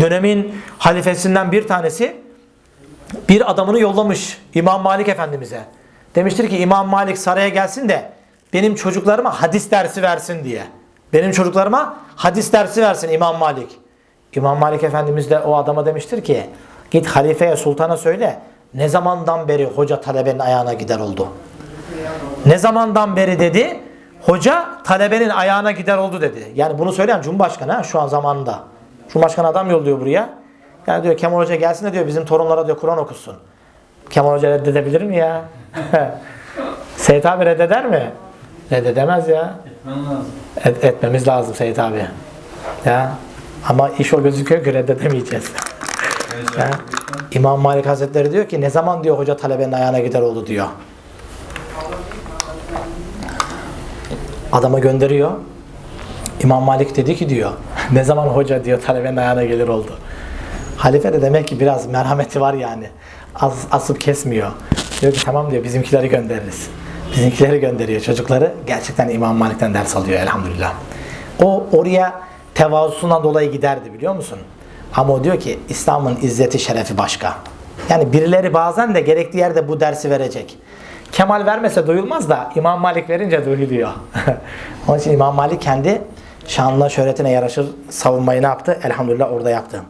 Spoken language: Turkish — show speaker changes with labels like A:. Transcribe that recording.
A: Dönemin halifesinden bir tanesi bir adamını yollamış İmam Malik Efendimiz'e. Demiştir ki İmam Malik saraya gelsin de benim çocuklarıma hadis dersi versin diye. Benim çocuklarıma hadis dersi versin İmam Malik. İmam Malik Efendimiz de o adama demiştir ki git halifeye sultana söyle ne zamandan beri hoca talebenin ayağına gider oldu. Ne zamandan beri dedi hoca talebenin ayağına gider oldu dedi. Yani bunu söyleyen Cumhurbaşkanı ha, şu an zamanında. Cumhurbaşkanı adam yolluyor buraya. Yani diyor Kemal Hoca gelsin de diyor bizim torunlara diyor Kur'an okusun. Kemal Hoca reddedebilir mi ya? Seyit abi reddeder mi? Reddedemez ya.
B: Etmen lazım.
A: Et- etmemiz lazım Seyit abi. Ya. Ama iş o gözüküyor ki reddedemeyeceğiz. ya. İmam Malik Hazretleri diyor ki ne zaman diyor hoca talebenin ayağına gider oldu diyor. Adama gönderiyor. İmam Malik dedi ki diyor ne zaman hoca diyor talebenin ayağına gelir oldu. Halife de demek ki biraz merhameti var yani. Az, asıp kesmiyor. Diyor ki tamam diyor bizimkileri göndeririz. Bizimkileri gönderiyor çocukları. Gerçekten İmam Malik'ten ders alıyor elhamdülillah. O oraya tevazusundan dolayı giderdi biliyor musun? Ama o diyor ki İslam'ın izzeti şerefi başka. Yani birileri bazen de gerektiği yerde bu dersi verecek. Kemal vermese duyulmaz da İmam Malik verince duyuluyor. Onun için İmam Malik kendi şanına şöhretine yaraşır savunmayı ne yaptı? Elhamdülillah orada yaptı.